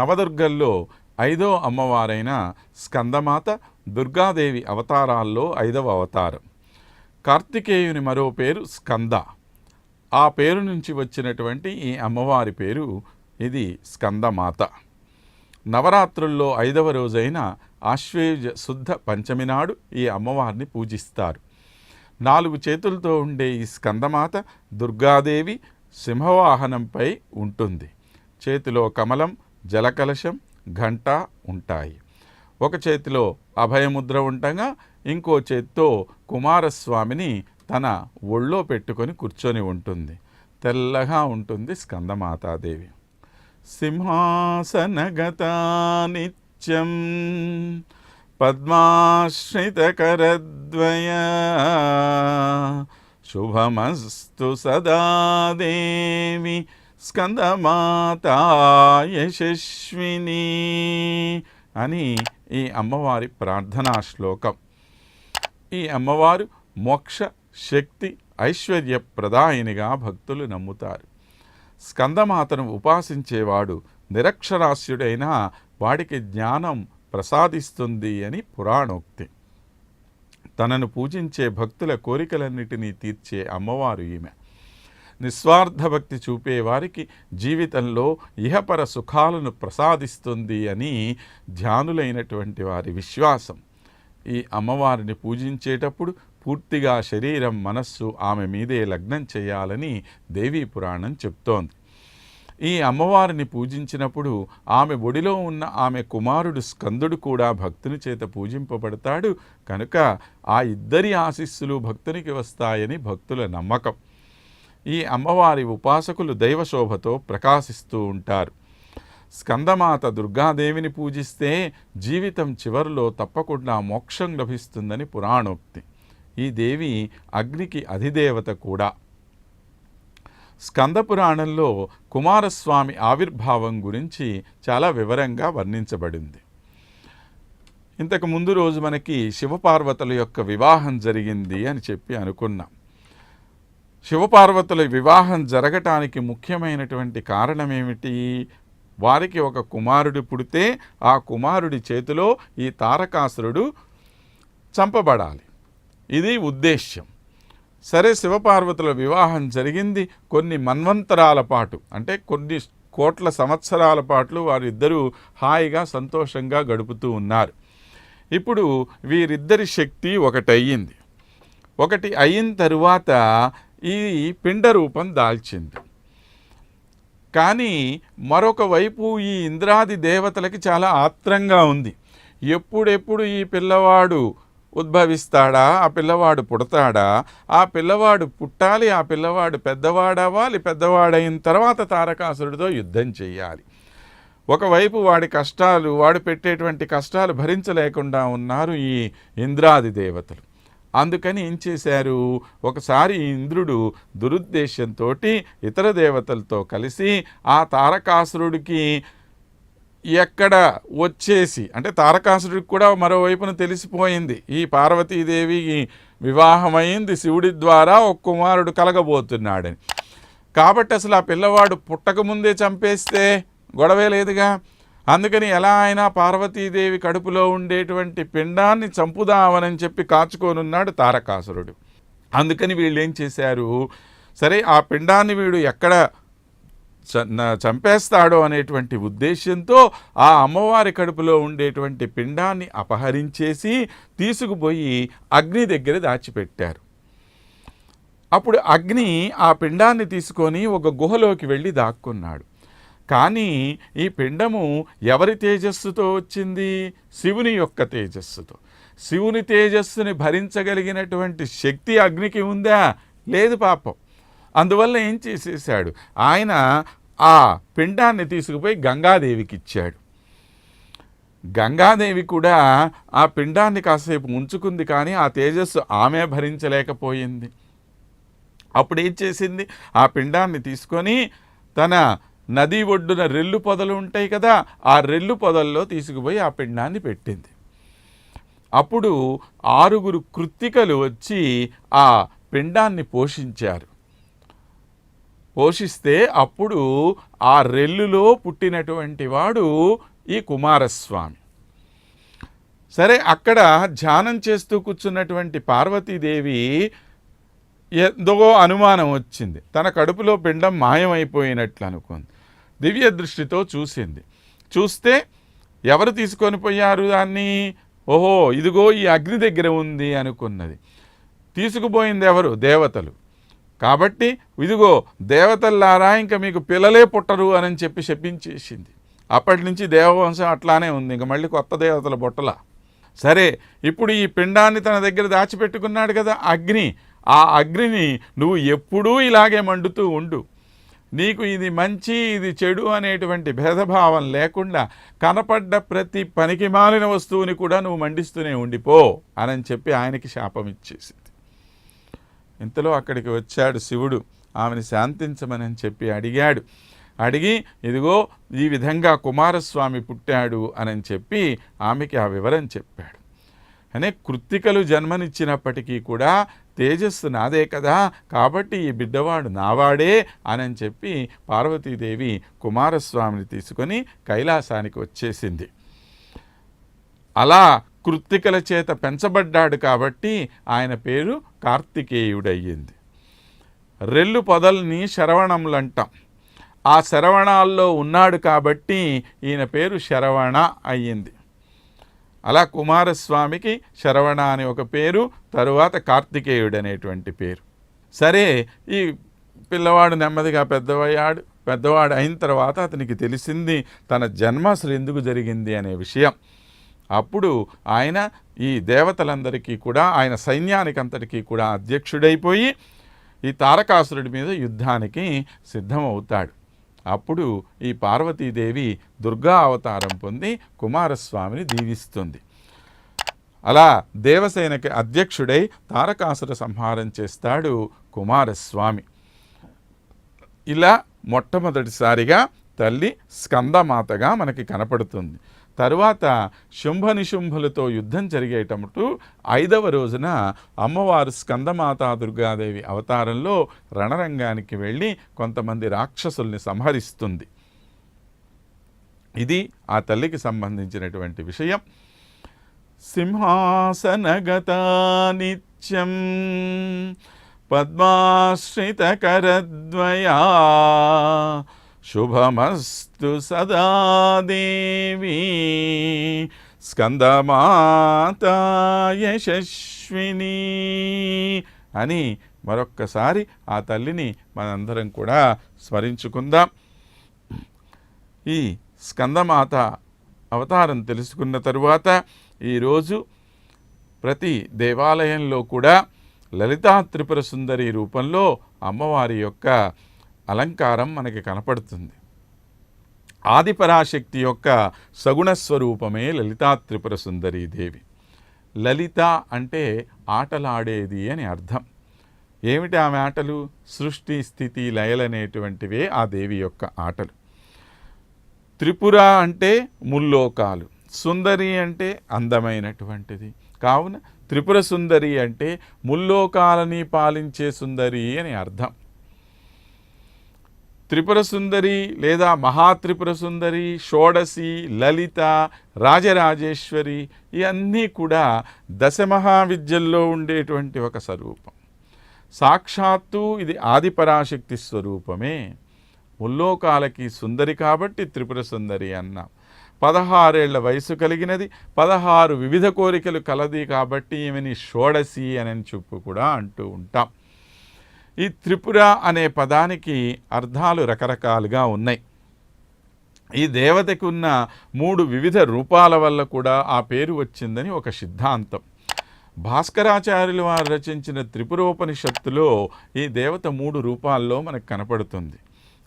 నవదుర్గల్లో ఐదో అమ్మవారైన స్కందమాత దుర్గాదేవి అవతారాల్లో ఐదవ అవతారం. కార్తికేయుని మరో పేరు స్కంద. ఆ పేరు నుంచి వచ్చినటువంటి ఈ అమ్మవారి పేరు ఇది స్కందమాత. నవరాత్రుల్లో ఐదవ రోజైన ఆశ్వేయుజ శుద్ధ పంచమి నాడు ఈ అమ్మవారిని పూజిస్తారు. నాలుగు చేతులతో ఉండే ఈ స్కందమాత దుర్గాదేవి సింహవాహనంపై ఉంటుంది. చేతిలో కమలం జలకలశం ఘంట ఉంటాయి. ఒక చేతిలో అభయముద్ర ఉండగా ఇంకో చేత్తో కుమారస్వామిని తన ఒళ్ళో పెట్టుకొని కూర్చొని ఉంటుంది. తెల్లగా ఉంటుంది స్కందమాతాదేవి. సింహాసనగతా నిత్యం పద్మాశ్రితకరద్వయ. శుభమస్తు సదా దేవి. స్కందమాతా యశస్విని అని ఈ అమ్మవారి ప్రార్థనా శ్లోకం. ఈ అమ్మవారు మోక్ష శక్తి ఐశ్వర్య ప్రదాయినిగా భక్తులు నమ్ముతారు. స్కందమాతను ఉపాసించేవాడు నిరక్షరాస్యుడైన వాడికి జ్ఞానం ప్రసాదిస్తుంది అని పురాణోక్తి. తనను పూజించే భక్తుల కోరికలన్నిటినీ తీర్చే అమ్మవారు ఈమె. నిస్వార్థ భక్తి చూపే వారికి జీవితంలో ఇహపర సుఖాలను ప్రసాదిస్తుంది అని ధ్యానులైనటువంటి వారి విశ్వాసం. ఈ అమ్మవారిని పూజించేటప్పుడు పూర్తిగా శరీరం మనస్సు ఆమె మీదే లగ్నం చేయాలని దేవీ పురాణం చెప్తోంది. ఈ అమ్మవారిని పూజించినప్పుడు ఆమె ఒడిలో ఉన్న ఆమె కుమారుడు స్కందుడు కూడా భక్తుని చేత పూజింపబడతాడు. కనుక ఆ ఇద్దరి ఆశీస్సులు భక్తునికి వస్తాయని భక్తుల నమ్మకం. ఈ అమ్మవారి ఉపాసకులు దైవశోభతో ప్రకాశిస్తూ ఉంటారు. స్కందమాత దుర్గాదేవిని పూజిస్తే జీవితం చివరిలో తప్పకుండా మోక్షం లభిస్తుందని పురాణోక్తి. ఈ దేవి అగ్నికి అధిదేవత కూడా. స్కంద పురాణంలో కుమారస్వామి ఆవిర్భావం గురించి చాలా వివరంగా వర్ణించబడింది. ఇంతకు ముందు రోజు మనకి శివపార్వతుల యొక్క వివాహం జరిగింది అని చెప్పి అనుకున్నాం. శివపార్వతుల వివాహం జరగటానికి ముఖ్యమైనటువంటి కారణం ఏమిటి వారికి ఒక కుమారుడు పుడితే ఆ కుమారుడి చేతిలో ఈ తారకాసురుడు చంపబడాలి. ఇది ఉద్దేశ్యం. సరే శివపార్వతుల వివాహం జరిగింది. కొన్ని మన్వంతరాల పాటు అంటే కొన్ని కోట్ల సంవత్సరాల పాటు వారిద్దరూ హాయిగా సంతోషంగా గడుపుతూ ఉన్నారు. ఇప్పుడు వీరిద్దరి శక్తి ఒకటయ్యింది. ఒకటి అయిన తరువాత ఈ పిండ రూపం దాల్చింది. కానీ మరొక వైపు ఈ ఇంద్రాది దేవతలకి చాలా ఆత్రంగా ఉంది. ఎప్పుడెప్పుడు ఈ పిల్లవాడు ఉద్భవిస్తాడా ఆ పిల్లవాడు పుడతాడా ఆ పిల్లవాడు పుట్టాలి ఆ పిల్లవాడు పెద్దవాడవ్వాలి పెద్దవాడైన తర్వాత తారకాసురుడితో యుద్ధం చేయాలి ఒకవైపు వాడి కష్టాలు వాడు పెట్టేటువంటి కష్టాలు భరించలేకుండా ఉన్నారు ఈ ఇంద్రాది దేవతలు. అందుకని ఏం చేశారు? ఒకసారి ఇంద్రుడు దురుద్దేశంతో ఇతర దేవతలతో కలిసి ఆ తారకాసురుడికి ఎక్కడ వచ్చేసి అంటే తారకాసురుడికి కూడా మరోవైపున తెలిసిపోయింది. ఈ పార్వతీదేవి వివాహమైంది శివుడి ద్వారా ఒక కుమారుడు కలగబోతున్నాడని. కాబట్టి అసలు ఆ పిల్లవాడు పుట్టకముందే చంపేస్తే గొడవే లేదుగా? అందుకని ఎలా అయినా పార్వతీదేవి కడుపులో ఉండేటువంటి పిండాన్ని చంపుదామనని చెప్పి కాచుకోనున్నాడు తారకాసురుడు. అందుకని వీళ్ళు ఏం చేశారు? సరే ఆ పిండాన్ని వీడు ఎక్కడ చ- న- చంపేస్తాడో అనేటువంటి ఉద్దేశంతో ఆ అమ్మవారి కడుపులో ఉండేటువంటి పిండాన్ని అపహరించేసి తీసుకుపోయి అగ్ని దగ్గర దాచిపెట్టారు. అప్పుడు అగ్ని ఆ పిండాన్ని తీసుకొని ఒక గుహలోకి వెళ్ళి దాక్కున్నాడు. కానీ ఈ పిండము ఎవరి తేజస్సుతో వచ్చింది? శివుని యొక్క తేజస్సుతో. శివుని తేజస్సుని భరించగలిగినటువంటి శక్తి అగ్నికి ఉందా? లేదు పాపం. అందువల్ల ఏం చేసేసాడు? ఆయన ఆ పిండాన్ని తీసుకుపోయి గంగాదేవికి ఇచ్చాడు. గంగాదేవి కూడా ఆ పిండాన్ని కాసేపు ఉంచుకుంది కానీ ఆ తేజస్సు ఆమె భరించలేకపోయింది. అప్పుడు ఏం చేసింది? ఆ పిండాన్ని తీసుకొని తన నది ఒడ్డున రెల్లు పొదలు ఉంటాయి కదా ఆ రెల్లు పొదల్లో తీసుకుపోయి ఆ పిండాన్ని పెట్టింది. అప్పుడు ఆరుగురు కృత్తికలు వచ్చి ఆ పిండాన్ని పోషించారు. పోషిస్తే అప్పుడు ఆ రెల్లులో పుట్టినటువంటి వాడు ఈ కుమారస్వామి. సరే అక్కడ ధ్యానం చేస్తూ కూర్చున్నటువంటి పార్వతీదేవి ఎంతో అనుమానం వచ్చింది. తన కడుపులో పిండం మాయమైపోయినట్లు అనుకుంది. దివ్య దృష్టితో చూసింది. చూస్తే ఎవరు తీసుకొని పోయారు దాన్ని? ఓహో ఇదిగో ఈ అగ్ని దగ్గర ఉంది అనుకున్నది. తీసుకుపోయింది ఎవరు? దేవతలు. కాబట్టి ఇదిగో దేవతల్లారా ఇంకా మీకు పిల్లలే పుట్టరు అని చెప్పి శపించేసింది. అప్పటి నుంచి దేవవంశం అట్లానే ఉంది. ఇంకా మళ్ళీ కొత్త దేవతల బుట్టల. సరే ఇప్పుడు ఈ పిండాన్ని తన దగ్గర దాచిపెట్టుకున్నాడు కదా అగ్ని. ఆ అగ్నిని నువ్వు ఎప్పుడూ ఇలాగే మండుతూ ఉండు. నీకు ఇది మంచి ఇది చెడు అనేటువంటి భేదభావం లేకుండా కనపడ్డ ప్రతి పనికి మాలిన వస్తువుని కూడా నువ్వు మండిస్తూనే ఉండిపో అని చెప్పి ఆయనకి శాపం ఇచ్చేసింది. ఇంతలో అక్కడికి వచ్చాడు శివుడు. ఆమెను శాంతించమని చెప్పి అడిగాడు. అడిగి ఇదిగో ఈ విధంగా కుమారస్వామి పుట్టాడు అని చెప్పి ఆమెకి ఆ వివరం చెప్పాడు. అనే కృత్తికలు జన్మనిచ్చినప్పటికీ కూడా తేజస్సు నాదే కదా కాబట్టి ఈ బిడ్డవాడు నావాడే అని చెప్పి పార్వతీదేవి కుమారస్వామిని తీసుకొని కైలాసానికి వచ్చేసింది. అలా కృత్తికల చేత పెంచబడ్డాడు కాబట్టి ఆయన పేరు కార్తికేయుడయ్యింది. రెల్లు పొదల్ని శరవణములంటాం ఆ శరవణాల్లో ఉన్నాడు కాబట్టి ఈయన పేరు శరవణ అయ్యింది. అలా కుమారస్వామికి శరవణ అని ఒక పేరు తరువాత కార్తికేయుడు అనేటువంటి పేరు. సరే ఈ పిల్లవాడు నెమ్మదిగా పెద్దవయ్యాడు పెద్దవాడు అయిన తర్వాత అతనికి తెలిసింది తన జన్మ అసలు ఎందుకు జరిగింది అనే విషయం. అప్పుడు ఆయన ఈ దేవతలందరికీ కూడా ఆయన సైన్యానికంతటికీ కూడా అధ్యక్షుడైపోయి ఈ తారకాసురుడి మీద యుద్ధానికి సిద్ధమవుతాడు. అప్పుడు ఈ పార్వతీదేవి దుర్గా అవతారం పొంది కుమారస్వామిని దీవిస్తుంది. అలా దేవసేనకి అధ్యక్షుడై తారకాసుర సంహారం చేస్తాడు కుమారస్వామి. ఇలా మొట్టమొదటిసారిగా తల్లి స్కందమాతగా మనకి కనపడుతుంది. తరువాత శుంభ నిశుంభులతో యుద్ధం జరిగేటప్పుడు ఐదవ రోజున అమ్మవారు స్కందమాతా దుర్గాదేవి అవతారంలో రణరంగానికి వెళ్ళి కొంతమంది రాక్షసుల్ని సంహరిస్తుంది. ఇది ఆ తల్లికి సంబంధించినటువంటి విషయం. సింహాసనగత నిత్యం పద్మాశ్రితకరద్వయా శుభమస్తు సదా దేవి స్కందమాత యశస్విని అని మరొక్కసారి ఆ తల్లిని మనందరం కూడా స్మరించుకుందాం. ఈ స్కందమాత అవతారం తెలుసుకున్న తరువాత ఈరోజు ప్రతి దేవాలయంలో కూడా లలితా త్రిపుర సుందరి రూపంలో అమ్మవారి యొక్క అలంకారం మనకి కనపడుతుంది. ఆదిపరాశక్తి యొక్క సగుణ స్వరూపమే లలితా త్రిపుర సుందరీదేవి లలిత అంటే ఆటలాడేది అని అర్థం. ఏమిటి ఆమె ఆటలు? సృష్టి స్థితి లయలనేటువంటివే ఆ దేవి యొక్క ఆటలు. త్రిపుర అంటే ముల్లోకాలు. సుందరి అంటే అందమైనటువంటిది. కావున త్రిపుర సుందరి అంటే ముల్లోకాలని పాలించే సుందరి అని అర్థం. త్రిపుర సుందరి లేదా మహాత్రిపుర సుందరి షోడసి లలిత రాజరాజేశ్వరి ఇవన్నీ కూడా దశమహావిద్యల్లో ఉండేటువంటి ఒక స్వరూపం. సాక్షాత్తు ఇది ఆదిపరాశక్తి స్వరూపమే. ముల్లోకాలకి సుందరి కాబట్టి త్రిపుర సుందరి అన్నాం. పదహారేళ్ళ వయసు కలిగినది పదహారు వివిధ కోరికలు కలది కాబట్టి ఈమెని షోడసి అని చెప్పు కూడా అంటూ ఉంటాం. ఈ త్రిపుర అనే పదానికి అర్థాలు రకరకాలుగా ఉన్నాయి. ఈ దేవతకు ఉన్న మూడు వివిధ రూపాల వల్ల కూడా ఆ పేరు వచ్చిందని ఒక సిద్ధాంతం. భాస్కరాచార్యులు వారు రచించిన త్రిపురోపనిషత్తులో ఈ దేవత మూడు రూపాల్లో మనకు కనపడుతుంది.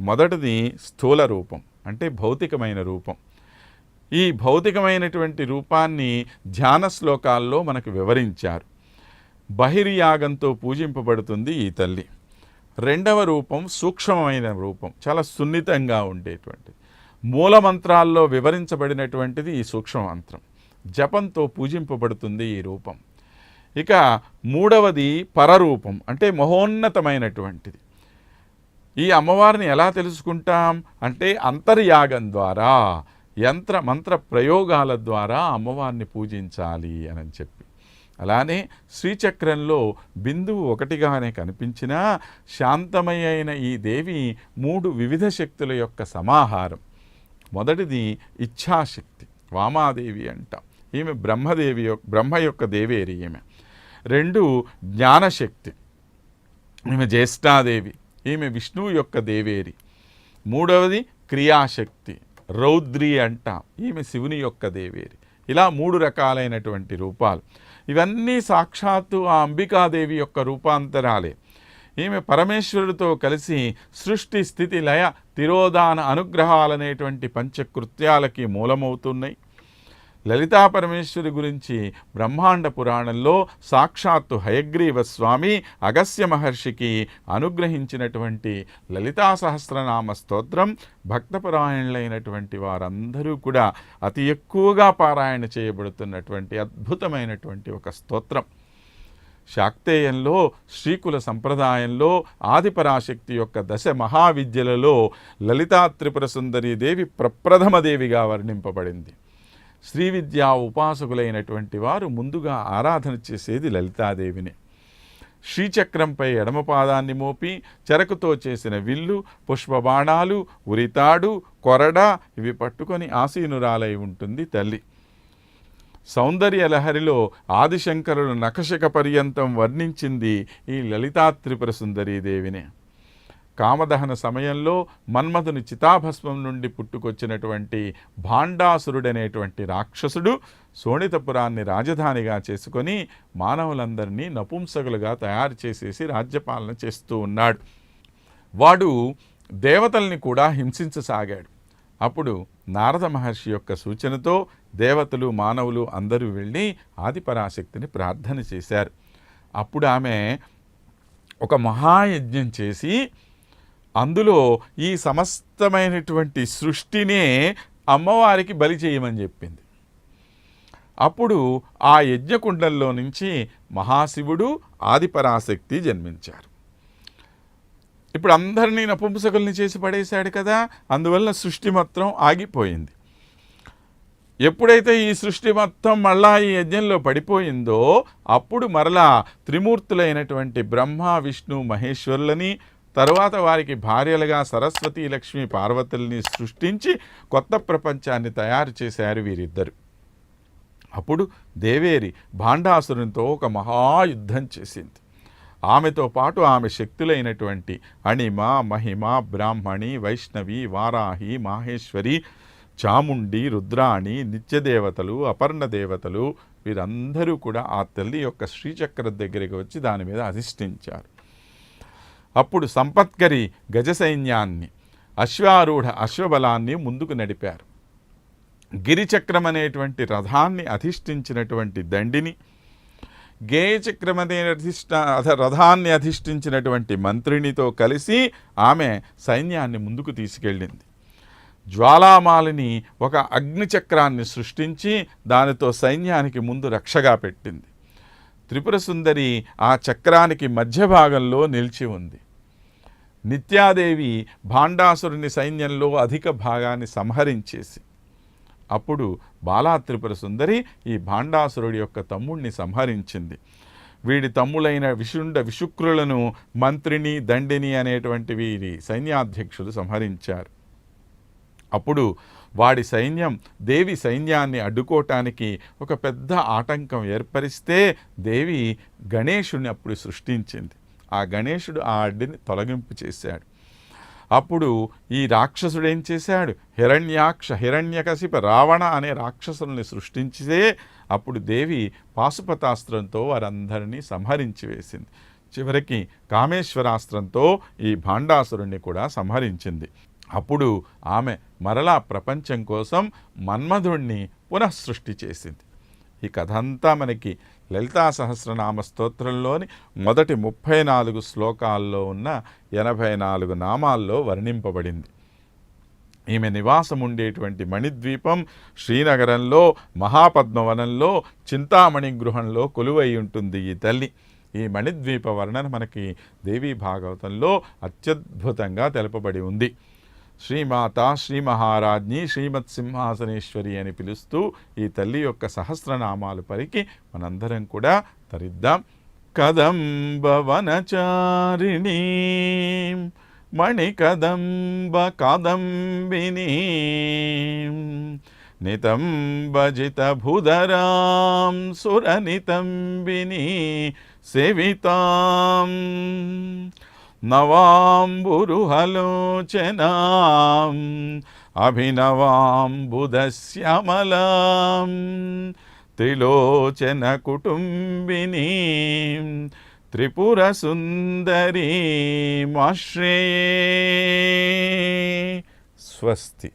మొదటిది స్థూల రూపం అంటే భౌతికమైన రూపం. ఈ భౌతికమైనటువంటి రూపాన్ని ధ్యాన శ్లోకాల్లో మనకు వివరించారు. బహిర్యాగంతో పూజింపబడుతుంది ఈ తల్లి. రెండవ రూపం సూక్ష్మమైన రూపం చాలా సున్నితంగా ఉండేటువంటిది మూలమంత్రాల్లో వివరించబడినటువంటిది ఈ సూక్ష్మ మంత్రం జపంతో పూజింపబడుతుంది ఈ రూపం. ఇక మూడవది పరరూపం అంటే మహోన్నతమైనటువంటిది. ఈ అమ్మవారిని ఎలా తెలుసుకుంటాం? అంటే అంతర్యాగం ద్వారా యంత్ర మంత్ర ప్రయోగాల ద్వారా అమ్మవారిని పూజించాలి అని చెప్పి. అలానే శ్రీచక్రంలో బిందువు ఒకటిగానే కనిపించినా శాంతమయైన ఈ దేవి మూడు వివిధ శక్తుల యొక్క సమాహారం. మొదటిది ఇచ్ఛాశక్తి వామాదేవి అంటాం. ఈమె బ్రహ్మదేవి యొక్క బ్రహ్మ యొక్క దేవేరి ఈమె. రెండు జ్ఞానశక్తి ఈమె జ్యేష్ఠాదేవి ఈమె విష్ణువు యొక్క దేవేరి. మూడవది క్రియాశక్తి రౌద్రి అంటాం ఈమె శివుని యొక్క దేవేరి. ఇలా మూడు రకాలైనటువంటి రూపాలు. ఇవన్నీ సాక్షాత్తు ఆ అంబికాదేవి యొక్క రూపాంతరాలే. ఈమె పరమేశ్వరుడితో కలిసి సృష్టి స్థితి లయ తిరోధాన అనుగ్రహాలనేటువంటి పంచకృత్యాలకి మూలమవుతున్నాయి. లలితా పరమేశ్వరి గురించి బ్రహ్మాండ పురాణంలో సాక్షాత్తు హయగ్రీవ స్వామి అగస్య మహర్షికి అనుగ్రహించినటువంటి లలితా సహస్రనామ స్తోత్రం భక్తపరాయణులైనటువంటి వారందరూ కూడా అతి ఎక్కువగా పారాయణ చేయబడుతున్నటువంటి అద్భుతమైనటువంటి ఒక స్తోత్రం. శాక్తేయంలో శ్రీకుల సంప్రదాయంలో ఆదిపరాశక్తి యొక్క దశ మహావిద్యలలో లలితా త్రిపుర సుందరీ దేవి ప్రప్రథమ దేవిగా వర్ణింపబడింది. శ్రీ విద్యా ఉపాసకులైనటువంటి వారు ముందుగా ఆరాధన చేసేది లలితాదేవిని. శ్రీచక్రంపై ఎడమ పాదాన్ని మోపి చెరకుతో చేసిన విల్లు పుష్పబాణాలు ఉరితాడు కొరడ ఇవి పట్టుకొని ఆసీనురాలై ఉంటుంది తల్లి. సౌందర్య లహరిలో ఆదిశంకరుడు నఖశిఖ పర్యంతం వర్ణించింది ఈ లలితా త్రిపుర సుందరీదేవినే. కామదహన సమయంలో మన్మధుని చితాభస్మం నుండి పుట్టుకొచ్చినటువంటి భాండాసురుడనేటువంటి రాక్షసుడు సోణితపురాన్ని రాజధానిగా చేసుకొని మానవులందరినీ నపుంసకులుగా తయారు చేసేసి రాజ్యపాలన చేస్తూ ఉన్నాడు. వాడు దేవతల్ని కూడా హింసించసాగాడు. అప్పుడు నారద మహర్షి యొక్క సూచనతో దేవతలు మానవులు అందరూ వెళ్ళి ఆదిపరాశక్తిని ప్రార్థన చేశారు. అప్పుడు ఆమె ఒక మహాయజ్ఞం చేసి అందులో ఈ సమస్తమైనటువంటి సృష్టినే అమ్మవారికి బలి చేయమని చెప్పింది. అప్పుడు ఆ యజ్ఞకుండంలో నుంచి మహాశివుడు ఆదిపరాశక్తి జన్మించారు. ఇప్పుడు అందరినీ నపుంసకుల్ని చేసి పడేశాడు కదా అందువల్ల సృష్టి మొత్తం ఆగిపోయింది. ఎప్పుడైతే ఈ సృష్టి మొత్తం మళ్ళా ఈ యజ్ఞంలో పడిపోయిందో అప్పుడు మరలా త్రిమూర్తులైనటువంటి బ్రహ్మ విష్ణు మహేశ్వరులని తరువాత వారికి భార్యలుగా సరస్వతి లక్ష్మి పార్వతుల్ని సృష్టించి కొత్త ప్రపంచాన్ని తయారు చేశారు వీరిద్దరు. అప్పుడు దేవేరి భాండాసురునితో ఒక మహాయుద్ధం చేసింది. ఆమెతో పాటు ఆమె శక్తులైనటువంటి అణిమ మహిమ బ్రాహ్మణి వైష్ణవి వారాహి మాహేశ్వరి చాముండి రుద్రాణి నిత్యదేవతలు అపర్ణ దేవతలు వీరందరూ కూడా ఆ తల్లి యొక్క శ్రీచక్రం దగ్గరికి వచ్చి దాని మీద అధిష్ఠించారు. అప్పుడు సంపత్కరి గజ సైన్యాన్ని అశ్వారూఢ అశ్వబలాన్ని ముందుకు నడిపారు. గిరిచక్రం అనేటువంటి రథాన్ని అధిష్ఠించినటువంటి దండిని గేయచక్రం అనే అధిష్ట అధ రథాన్ని అధిష్ఠించినటువంటి మంత్రినితో కలిసి ఆమె సైన్యాన్ని ముందుకు తీసుకెళ్ళింది. జ్వాలామాలిని ఒక అగ్నిచక్రాన్ని సృష్టించి దానితో సైన్యానికి ముందు రక్షగా పెట్టింది. త్రిపుర సుందరి ఆ చక్రానికి మధ్య భాగంలో నిలిచి ఉంది. నిత్యాదేవి భాండాసురుని సైన్యంలో అధిక భాగాన్ని సంహరించేసి అప్పుడు బాలా త్రిపుర సుందరి ఈ భాండాసురుడి యొక్క తమ్ముణ్ణి సంహరించింది. వీడి తమ్ములైన విషుండ విశుక్రులను మంత్రిని దండిని అనేటువంటి వీరి సైన్యాధ్యక్షులు సంహరించారు. అప్పుడు వాడి సైన్యం దేవి సైన్యాన్ని అడ్డుకోవటానికి ఒక పెద్ద ఆటంకం ఏర్పరిస్తే దేవి గణేషుని అప్పుడు సృష్టించింది. ఆ గణేశుడు ఆ అడ్డిని తొలగింపు చేశాడు. అప్పుడు ఈ రాక్షసుడు ఏం చేశాడు? హిరణ్యాక్ష హిరణ్యకశిప రావణ అనే రాక్షసుల్ని సృష్టించితే అప్పుడు దేవి పాశుపతాస్త్రంతో వారందరినీ సంహరించి వేసింది. చివరికి కామేశ్వరాస్త్రంతో ఈ భాండాసురుణ్ణి కూడా సంహరించింది. అప్పుడు ఆమె మరలా ప్రపంచం కోసం మన్మధుణ్ణి పునఃసృష్టి చేసింది. ఈ కథ అంతా మనకి లలితా సహస్రనామ స్తోత్రంలోని మొదటి ముప్పై నాలుగు శ్లోకాల్లో ఉన్న ఎనభై నాలుగు నామాల్లో వర్ణింపబడింది. ఈమె నివాసం ఉండేటువంటి మణిద్వీపం శ్రీనగరంలో మహాపద్మవనంలో చింతామణి గృహంలో కొలువై ఉంటుంది ఈ తల్లి. ఈ మణిద్వీప వర్ణన మనకి దేవీ భాగవతంలో అత్యద్భుతంగా తెలుపబడి ఉంది. శ్రీమాత శ్రీ మహారాజ్ని శ్రీమత్ సింహాసనేశ్వరి అని పిలుస్తూ ఈ తల్లి యొక్క సహస్రనామాలు పరికి మనందరం కూడా తరిద్దాం. కదంబవనచారిణీ మణికదంబ కాదంబిని నితంబజితభుధరాం సురనితంబిని సేవితాం. నవాంబురుహలోచనాం అభినవాంబుధశ్యామలాం త్రిలోచన కుటుంబిని త్రిపురసుందరీమాశ్రయే స్వస్తి.